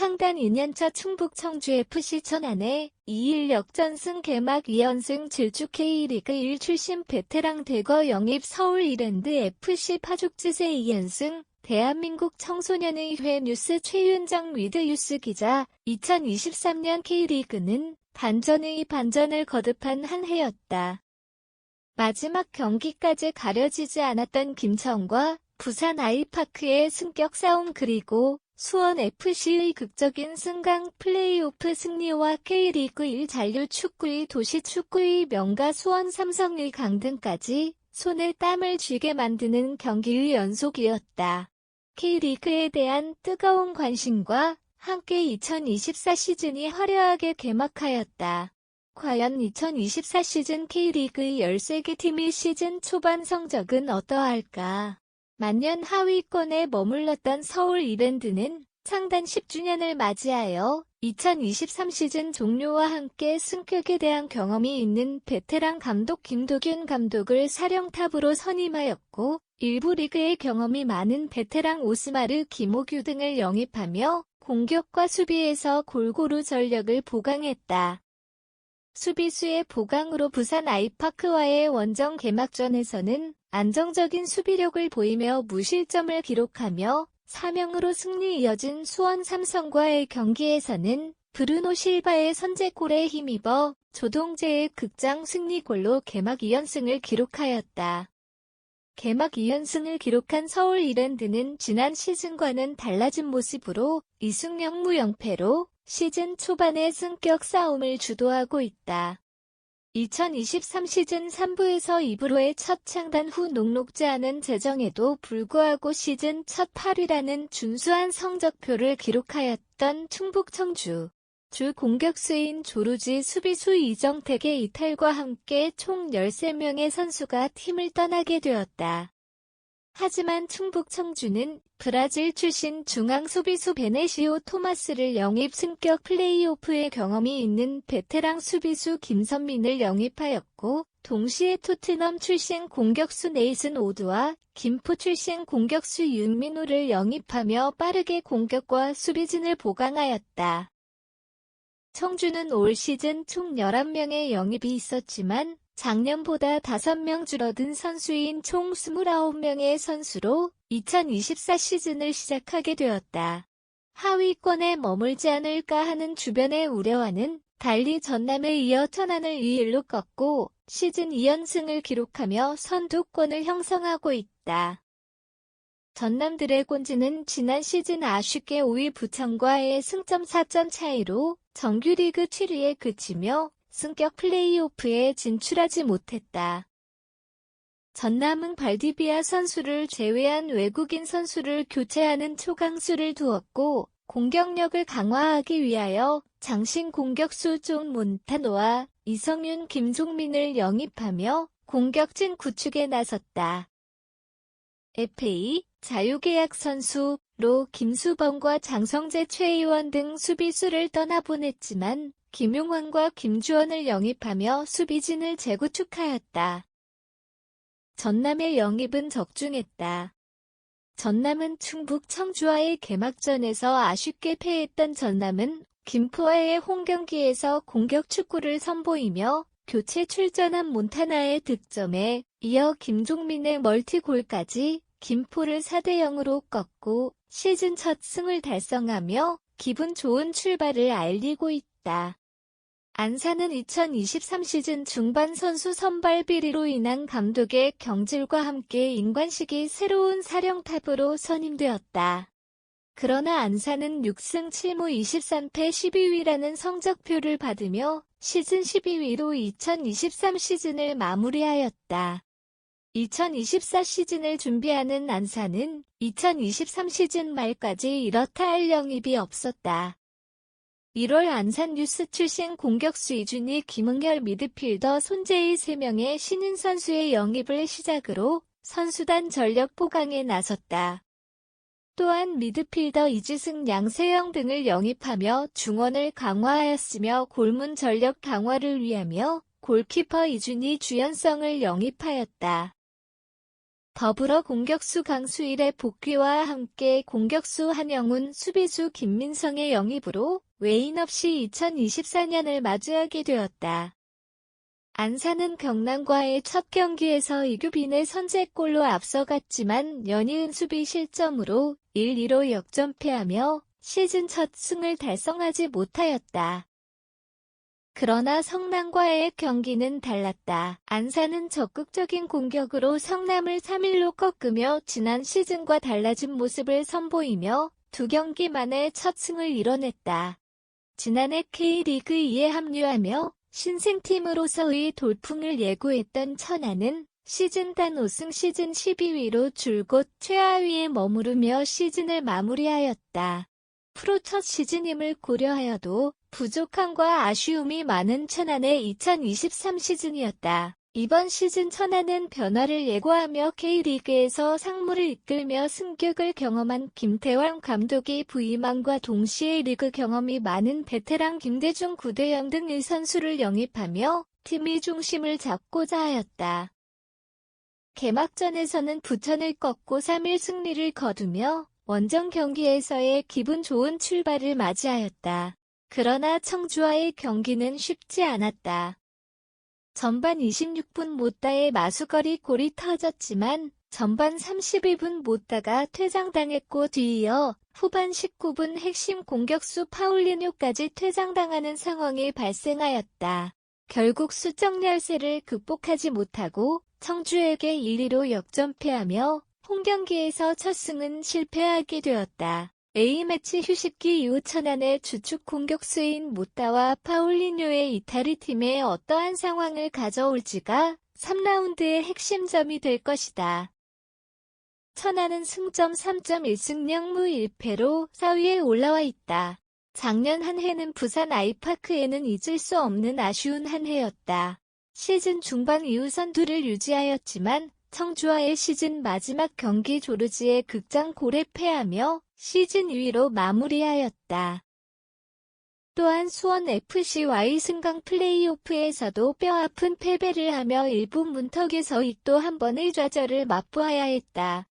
창단 2년차 충북 청주 FC 천안에 2일 역전승 개막 2연승 질주 K리그 1 출신 베테랑 대거 영입 서울 이랜드 FC 파죽지세 2연승 대한민국 청소년의회 뉴스 최윤정 위드 뉴스 기자 2023년 K리그는 반전의 반전을 거듭한 한 해였다. 마지막 경기까지 가려지지 않았던 김천과 부산 아이파크의 승격 싸움 그리고 수원FC의 극적인 승강 플레이오프 승리와 K리그 1 잔류 축구의 도시 축구의 명가 수원 삼성의 강등까지 손에 땀을 쥐게 만드는 경기의 연속이었다. K리그에 대한 뜨거운 관심과 함께 2024 시즌이 화려하게 개막하였다. 과연 2024 시즌 K리그의 13개 팀의 시즌 초반 성적은 어떠할까? 만년 하위권에 머물렀던 서울 이랜드는 창단 10주년을 맞이하여 2023 시즌 종료와 함께 승격에 대한 경험이 있는 베테랑 감독 김도균 감독을 사령탑으로 선임하였고 일부 리그의 경험이 많은 베테랑 오스마르 김호규 등을 영입하며 공격과 수비에서 골고루 전력을 보강했다. 수비수의 보강으로 부산 아이파크와의 원정 개막전에서는 안정적인 수비력을 보이며 무실점을 기록하며 사명으로 승리 이어진 수원 삼성과의 경기에서는 브루노 실바의 선제골에 힘입어 조동재의 극장 승리골로 개막 2연승을 기록하였다. 개막 2연승을 기록한 서울 이랜드는 지난 시즌과는 달라진 모습으로 이승 영 무 영패로 시즌 초반에 승격 싸움을 주도하고 있다. 2023 시즌 3부에서 2부로의 첫 창단 후 녹록지 않은 재정에도 불구하고 시즌 첫 8위라는 준수한 성적표를 기록하였던 충북 청주. 주 공격수인 조루지 수비수 이정택의 이탈과 함께 총 13명의 선수가 팀을 떠나게 되었다. 하지만 충북 청주는 브라질 출신 중앙 수비수 베네시오 토마스를 영입 승격 플레이오프의 경험이 있는 베테랑 수비수 김선민을 영입하였고 동시에 토트넘 출신 공격수 네이슨 오드와 김포 출신 공격수 윤민호를 영입하며 빠르게 공격과 수비진을 보강하였다. 청주는 올 시즌 총 11명의 영입이 있었지만 작년보다 5명 줄어든 선수인 총 29명의 선수로 2024 시즌을 시작하게 되었다. 하위권에 머물지 않을까 하는 주변의 우려와는 달리 전남에 이어 천안을 2일로 꺾고 시즌 2연승을 기록하며 선두권을 형성하고 있다. 전남 드래곤즈는 지난 시즌 아쉽게 5위 부천과의 승점 4점 차이로 정규리그 7위에 그치며 승격 플레이오프에 진출하지 못했다. 전남은 발디비아 선수를 제외한 외국인 선수를 교체하는 초강수를 두었고 공격력을 강화하기 위하여 장신 공격수 존 몬타노와 이성윤 김종민을 영입하며 공격진 구축에 나섰다. FA 자유계약 선수로 김수범과 장성재 최의원 등 수비수를 떠나보냈지만 김용환과 김주원을 영입하며 수비진을 재구축하였다. 전남의 영입은 적중했다. 전남은 충북 청주와의 개막전에서 아쉽게 패했던 전남은 김포와의 홈경기에서 공격 축구를 선보이며 교체 출전한 몬타나의 득점에 이어 김종민의 멀티골까지 김포를 4대 0으로 꺾고 시즌 첫 승을 달성하며 기분 좋은 출발을 알리고 있다. 안산은 2023 시즌 중반 선수 선발 비리로 인한 감독의 경질과 함께 인관식이 새로운 사령탑으로 선임되었다. 그러나 안산은 6승 7무 23패 12위라는 성적표를 받으며 시즌 12위로 2023 시즌을 마무리하였다. 2024 시즌을 준비하는 안산은 2023 시즌 말까지 이렇다 할 영입이 없었다. 1월 안산 뉴스 출신 공격수 이준희 김은결 미드필더 손재희 3명의 신인 선수의 영입을 시작으로 선수단 전력 포강에 나섰다. 또한 미드필더 이지승 양세형 등을 영입하며 중원을 강화하였으며 골문 전력 강화를 위하며 골키퍼 이준희 주연성을 영입하였다. 더불어 공격수 강수일의 복귀와 함께 공격수 한영훈, 수비수 김민성의 영입으로 외인 없이 2024년을 맞이하게 되었다. 안산은 경남과의 첫 경기에서 이규빈의 선제골로 앞서갔지만 연이은 수비 실점으로 1-2로 역전패하며 시즌 첫 승을 달성하지 못하였다. 그러나 성남과의 경기는 달랐다. 안산은 적극적인 공격으로 성남을 3-1로 꺾으며 지난 시즌과 달라진 모습을 선보이며 두 경기 만에 첫 승을 이뤄냈다. 지난해 K리그 2에 합류하며 신생팀으로서의 돌풍을 예고했던 천안은 시즌 단 5승 시즌 12위로 줄곧 최하위에 머무르며 시즌을 마무리하였다. 프로 첫 시즌임을 고려하여도 부족함과 아쉬움이 많은 천안의 2023 시즌이었다. 이번 시즌 천안은 변화를 예고하며 K리그에서 상무를 이끌며 승격을 경험한 김태환 감독이 부임함과 동시에 리그 경험이 많은 베테랑 김대중, 구대영 등 1선수를 영입하며 팀의 중심을 잡고자 하였다. 개막전에서는 부천을 꺾고 3일 승리를 거두며 원정 경기에서의 기분 좋은 출발을 맞이하였다. 그러나 청주와의 경기는 쉽지 않았다. 전반 26분 못다의 마수거리 골이 터졌지만 전반 32분 못다가 퇴장당했고 뒤이어 후반 19분 핵심 공격수 파울리뇨까지 퇴장당하는 상황이 발생하였다. 결국 수적 열세를 극복하지 못하고 청주에게 1-2로 역전패하며 홈경기에서 첫 승은 실패하게 되었다. A매치 휴식기 이후 천안의 주축 공격수인 모따와 파울리뇨의 이탈이 팀에 어떠한 상황을 가져올지가 3라운드의 핵심점이 될 것이다. 천안은 승점 3.1승 0무 1패로 4위에 올라와 있다. 작년 한 해는 부산 아이파크에는 잊을 수 없는 아쉬운 한 해였다. 시즌 중반 이후 선두를 유지하였지만 청주와의 시즌 마지막 경기 조르지의 극장 골에 패하며 시즌 2위로 마무리하였다. 또한 수원 FC와의 승강 플레이오프에서도 뼈아픈 패배를 하며 일부 문턱에서 또한 번의 좌절을 맛보아야 했다.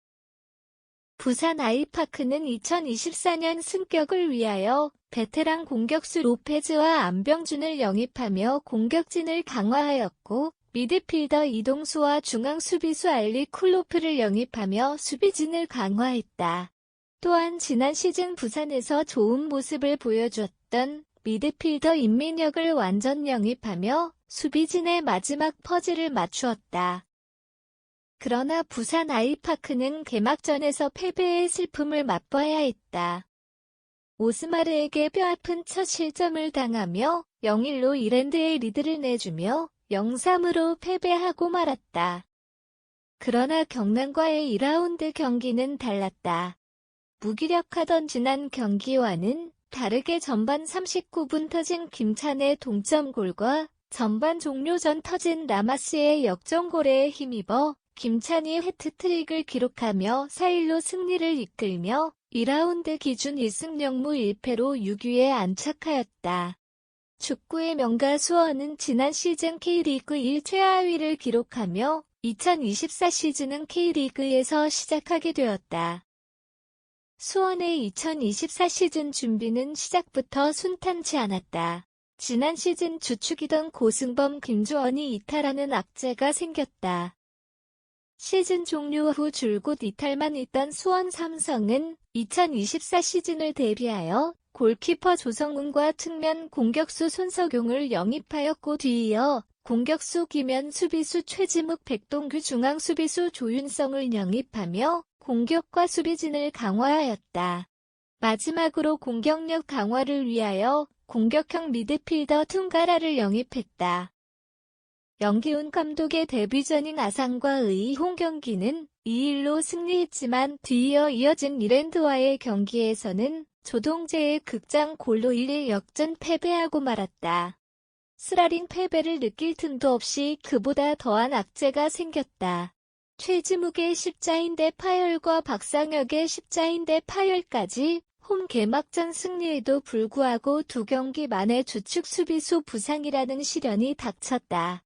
부산 아이파크는 2024년 승격을 위하여 베테랑 공격수 로페즈와 안병준을 영입하며 공격진을 강화하였고 미드필더 이동수와 중앙 수비수 알리 쿨로프를 영입하며 수비진을 강화했다. 또한 지난 시즌 부산에서 좋은 모습을 보여주었던 미드필더 임민혁을 완전 영입하며 수비진의 마지막 퍼즐을 맞추었다. 그러나 부산 아이파크는 개막전에서 패배의 슬픔을 맛봐야 했다. 오스마르에게 뼈아픈 첫 실점을 당하며 0-1로 이랜드의 리드를 내주며 0-3으로 패배하고 말았다. 그러나 경남과의 2라운드 경기는 달랐다. 무기력하던 지난 경기와는 다르게 전반 39분 터진 김찬의 동점골과 전반 종료 전 터진 라마스의 역전골에 힘입어 김찬이 해트트릭을 기록하며 4-1로 승리를 이끌며 2라운드 기준 1승 0무 1패로 6위에 안착하였다. 축구의 명가 수원은 지난 시즌 K리그 1 최하위를 기록하며 2024 시즌은 K리그에서 시작하게 되었다. 수원의 2024 시즌 준비는 시작부터 순탄치 않았다. 지난 시즌 주축이던 고승범 김주원이 이탈하는 악재가 생겼다. 시즌 종료 후 줄곧 이탈만 있던 수원 삼성은 2024 시즌을 대비하여 골키퍼 조성훈과 측면 공격수 손석용을 영입하였고 뒤이어 공격수 김현 수비수 최지묵 백동규 중앙 수비수 조윤성을 영입하며 공격과 수비진을 강화하였다. 마지막으로 공격력 강화를 위하여 공격형 미드필더 퉁가라를 영입했다. 영기훈 감독의 데뷔전인 아산과의 홈 경기는 2-1로 승리했지만 뒤이어 이어진 이랜드와의 경기에서는 조동재의 극장 골로 1-1 역전 패배하고 말았다. 스라린 패배를 느낄 틈도 없이 그보다 더한 악재가 생겼다. 최지묵의 십자인대 파열과 박상혁의 십자인대 파열까지 홈 개막전 승리에도 불구하고 두 경기 만에 주축 수비수 부상이라는 시련이 닥쳤다.